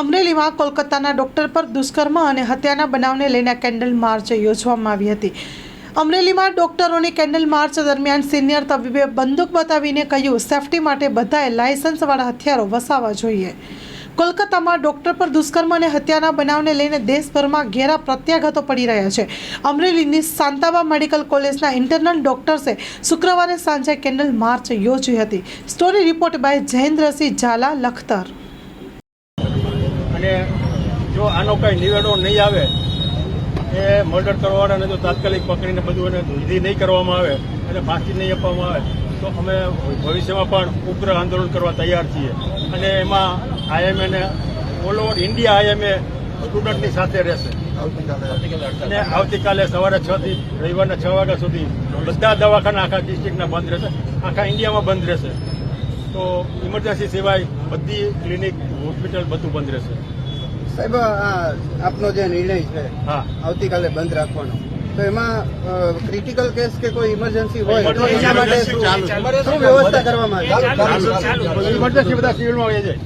અમરેલીમાં કોલકાતાના ડોક્ટર પર દુષ્કર્મ અને હત્યાના બનાવને લઈને કેન્ડલ માર્ચ યોજવામાં આવી હતી. અમરેલીમાં ડોક્ટરોની કેન્ડલ માર્ચ દરમિયાન સિનિયર તબીબે બંદૂક બતાવીને કહ્યું, સેફટી માટે બધાએ લાયસન્સવાળા હથિયારો વસાવવા જોઈએ. કોલકાતામાં ડોક્ટર પર દુષ્કર્મ અને હત્યાના બનાવને લઈને દેશભરમાં ઘેરા પ્રત્યાઘાતો પડી રહ્યા છે. અમરેલીની શાંતાબા મેડિકલ કોલેજના ઇન્ટરનલ ડોક્ટર્સે શુક્રવારે સાંજે કેન્ડલ માર્ચ યોજી હતી. Story report by Jayendrasinh Zala, Lakhtar. અને જો આનો કંઈ નિવેડો નહીં આવે, એ મર્ડર કરવાવાળાને જો તાત્કાલિક પકડીને બધું એને વિધિ નહીં કરવામાં આવે અને ફાંસી નહીં આપવામાં આવે, તો અમે ભવિષ્યમાં પણ ઉગ્ર આંદોલન કરવા તૈયાર છીએ. અને એમાં આઈએમએ ને ઓલ ઓવર ઇન્ડિયા આઈએમએ સ્ટુડન્ટની સાથે રહેશે. અને આવતીકાલે સવારે છ થી રવિવારના છ વાગ્યા સુધી બધા દવાખાના આખા ડિસ્ટ્રિક્ટના બંધ રહેશે, આખા ઇન્ડિયામાં બંધ રહેશે. તો ઇમરજન્સી સિવાય બધી ક્લિનિક હોસ્પિટલ બધું બંધ રહેશે. સાહેબ આ આપનો જે નિર્ણય છે આવતીકાલે બંધ રાખવાનો. તો એમાં ક્રિટિકલ કેસ કે કોઈ ઇમરજન્સી હોય તો એના માટે શું વ્યવસ્થા કરવામાં આવે? ઇમરજન્સી બધા સિવિલમાં વહી જાય.